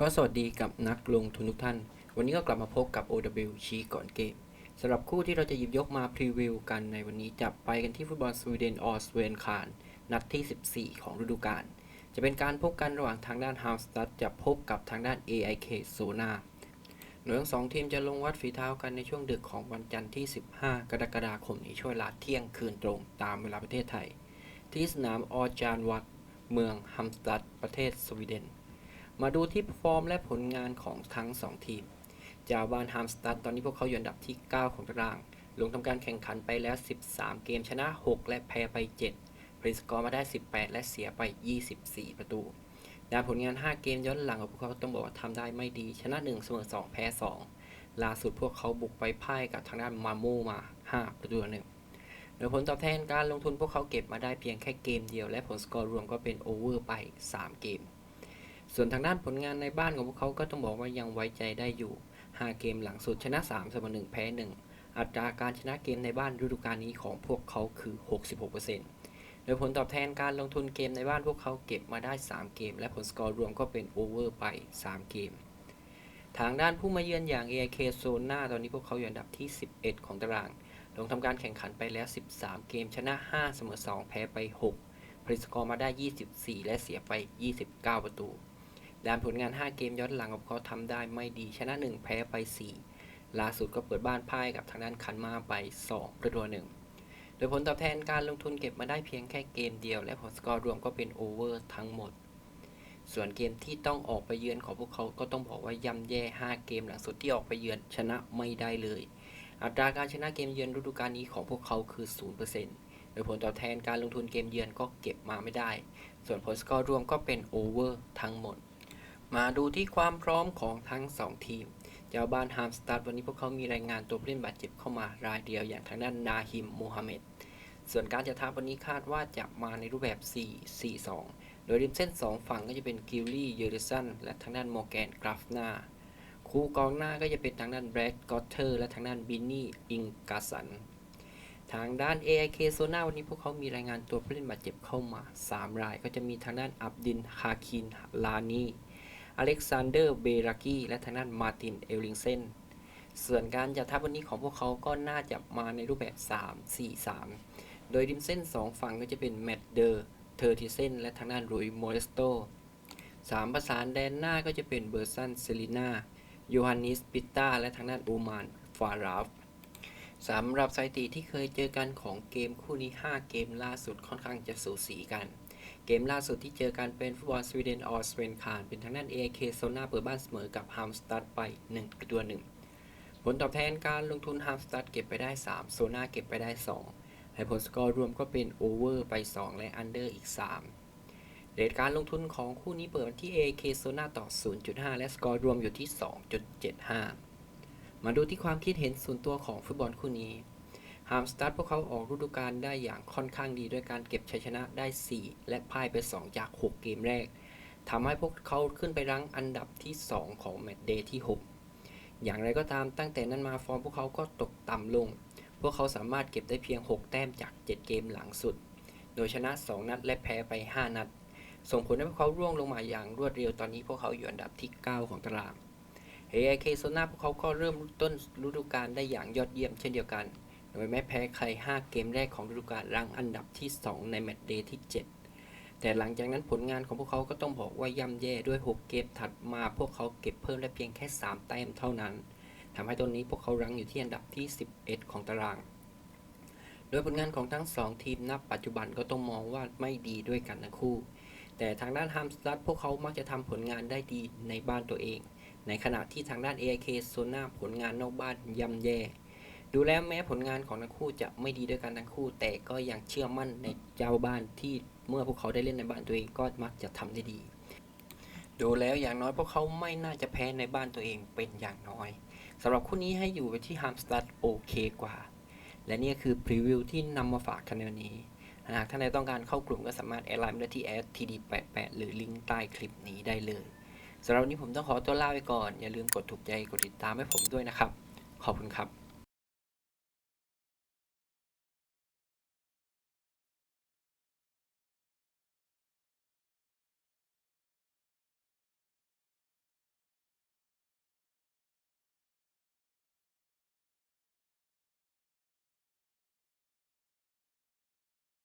ก็สวัสดีกับนักลงทุนทุกท่าน วันนี้ก็กลับมาพบกับ OW ชี้ก่อนเกมสำหรับคู่ที่เราจะหยิบยกมาพรีวิวกันในวันนี้จะไปกันที่ฟุตบอลสวีเดนออสเวนคานนัดที่ 14 ของฤดูกาลจะเป็นการพบกันระหว่างทางด้านฮาวสตัดจะพบกับทางด้าน AIK โซนาโดยทั้งสองทีมจะลงวัดฝีเท้ากันในช่วงดึกของวันจันทร์ที่ 15 กรกฎาคมนี้ช่วงเวลาเที่ยงคืนตรงตามเวลาประเทศไทย ที่สนามออจานวัดเมืองฮัมสตัดประเทศสวีเดน มาดูที่ฟอร์มและผลงานของทั้ง 2 ทีม จาวานฮามสตัดตอนนี้พวกเขาอยู่อันดับที่ 9 ของตาราง ลงทำการแข่งขันไปแล้ว 13 เกมชนะ 6 และแพ้ไป7พริสกอร์มาได้ 18 และเสียไป 24 ประตูด้านผลงาน 5 เกมย้อนหลังของพวกเขาต้องบอกว่าทำได้ไม่ดี ชนะ 1 เสมอ 2 แพ้ 2 ล่าสุดพวกเขาบุกไปพ่ายกับทางด้านมาโมมา 5 ประตูหนึ่งโดยผลตอบแทนการลงทุนพวกเขาเก็บมาได้เพียงแค่เกมเดียว และผลสกอร์รวมก็เป็นโอเวอร์ไป 3 เกม ส่วนทางด้านผลงานในบ้านของพวกเขาก็ต้องบอกว่ายังไว้ใจได้อยู่ 5 เกมหลังสุดชนะ3เสมอ1แพ้ 1 อัตราการชนะเกมในบ้านฤดูกาลนี้ของพวกเขาคือ 66%โดยผลตอบแทนการลงทุนเกมในบ้านพวกเขาเก็บมาได้ 3 เกม และผลสกอร์รวมก็เป็นโอเวอร์ไป 3 เกม ทางด้านผู้มาเยือนอย่าง AIK โซน่าตอนนี้พวกเขาอยู่อันดับที่ 11 ของตาราง ลงทำการแข่งขันไปแล้ว 13 เกม ชนะ 5 เสมอ 2 แพ้ไป 6ผลิตสกอร์มาได้ 24 และเสียไป 29 ประตู ด้านผลงาน 5 เกมย้อนหลังของเขาทำได้ไม่ดีชนะ 1 แพ้ไป 4 ล่าสุดก็เปิดบ้านพ่ายกับทางด้านคันมาไป2ประตูหนึ่งโดยผลตอบแทนการลงทุนเก็บมาได้เพียงแค่เกมเดียว และผลสกอร์รวมก็เป็นโอเวอร์ทั้งหมด ส่วนเกมที่ต้องออกไปเยือนของพวกเขาก็ต้องบอกว่าย่ำแย่ 5 เกมหลังสุดที่ออกไปเยือนชนะไม่ได้เลย อัตราการชนะเกมเยือนฤดูกาลนี้ของพวกเขาคือ 0%โดยผลตอบแทนการลงทุนเกมเยือนก็เก็บมาไม่ได้ ส่วนผลสกอร์รวมก็เป็นโอเวอร์ทั้งหมด มาดูที่ความพร้อมของทั้ง 2 ทีม เจ้าบ้านฮามสตัดวันนี้พวกเขามีรายงานตัวผู้เล่นบาดเจ็บเข้ามารายเดียวอย่างทางด้านนาฮิมโมฮัมเหม็ด ส่วนการจะทัพวันนี้คาดว่าจะมาในรูปแบบ 4-4-2 โดยริมเส้น 2 ฝั่งก็จะเป็นกิลลี่ เยอริสัน และทางด้านโมแกนกราฟนา คู่กองหน้าก็จะเป็นทางด้านแบรดกอตเตอร์ และทางด้านบินนี่อิงกาสัน ทางด้าน AIK โซนาวันนี้พวกเขามีรายงานตัวผู้เล่นบาดเจ็บเข้ามา 3 รายก็จะมีทางด้านอับดินฮาคินลานี อเล็กซานเดอร์ เบรากี้ และทางด้านมาร์ติน เอลลิงเซน ส่วนการจัดทัพวันนี้ของพวกเขาก็น่าจะมาในรูปแบบ 3-4-3 โดยริมเส้น 2 ฝั่งก็จะเป็นแมตเดอร์ เทอร์ทิเซน และทางด้านรุยโมเรสโตสามประสานแดนหน้าก็จะเป็นเบอร์ซันเซลิน่าโยฮันนิสปิต้า และทางด้านอูมาน ฟาราฟสำหรับสถิติที่เคยเจอกันของเกมคู่นี้ 5 เกมล่าสุดค่อนข้างจะสูสีกัน เกมล่าสุดที่เจอกันเป็นฟุตบอลสวีเดนออสเวนคานเป็นทางด้าน AIK โซนาเปิดบ้านเสมอกับฮามสตัดไป1ประตูหนึ่งผลตอบแทนการลงทุนฮามสตัดเก็บไปได้ 3 โซนาเก็บไปได้2และผลสกอร์รวมก็เป็นโอเวอร์ไป 2 และอันเดอร์อีก 3 เรทการลงทุนของคู่นี้เปิดที่ AK โซนาต่อ 0.5 และสกอร์รวมอยู่ที่ 2.75 มาดูที่ความคิดเห็นส่วนตัวของฟุตบอลคู่นี้ ฮามสตัดพวกเขาออกฤดูกาลได้อย่างค่อนข้างดีด้วยการเก็บชัยชนะได้ 4 และพ่ายไป 2 จาก 6 เกมแรกทำให้พวกเขาขึ้นไปรั้งอันดับที่ 2 ของแมตช์เดย์ที่ 6 อย่างไรก็ตามตั้งแต่นั้นมาฟอร์มพวกเขาก็ตกต่ำลง พวกเขาสามารถเก็บได้เพียง 6 แต้มจาก 7 เกมหลังสุด โดยชนะ 2 นัดและแพ้ไป 5 นัด ส่งผลให้พวกเขาร่วงลงมาอย่างรวดเร็วตอนนี้พวกเขาอยู่อันดับที่ 9 ของตาราง AIK โซนาพวกเขาก็เริ่มต้นฤดูกาลได้อย่างยอดเยี่ยมเช่นเดียวกัน โดยไม่แพ้ใคร 5 เกมแรกของฤดูกาลรังอันดับที่ 2 ในแมตช์เดย์ที่ 7 แต่หลังจากนั้นผลงานของพวกเขาก็ต้องบอกว่าย่ำแย่ด้วย 6 เกมถัดมาพวกเขาเก็บเพิ่มได้เพียงแค่ 3 แต้มเท่านั้นทำให้ตอนนี้พวกเขารั้งอยู่ที่อันดับที่ 11 ของตาราง โดยผลงานของทั้ง 2 ทีมณปัจจุบันก็ต้องมองว่าไม่ดีด้วยกันทั้งคู่ แต่ทางด้านฮัมสตัดพวกเขามักจะทำผลงานได้ดีในบ้านตัวเอง ในขณะที่ทางด้าน AIK โซน่าผลงานนอกบ้านย่ำแย่ ดูแล้วแม้ผลงานของทั้งคู่จะไม่ดีด้วยกันทั้งคู่ แต่ก็ยังเชื่อมั่นในเจ้าบ้านที่เมื่อพวกเขาได้เล่นในบ้านตัวเองก็มักจะทำได้ดี ดูแล้วอย่างน้อยพวกเขาไม่น่าจะแพ้ในบ้านตัวเองเป็นอย่างน้อยสำหรับคู่นี้ให้อยู่ไปที่ฮัมสตัดโอเคกว่า และนี่คือพรีวิวที่นำมาฝากกันในวันนี้หากท่านใดต้องการเข้ากลุ่มก็สามารถแอดไลน์มาได้ที่ @td88 หรือลิงก์ใต้คลิปนี้ได้เลยสำหรับวันนี้ผมต้องขอตัวลาไปก่อน อย่าลืมกดถูกใจกดติดตามให้ผมด้วยนะครับ ขอบคุณครับ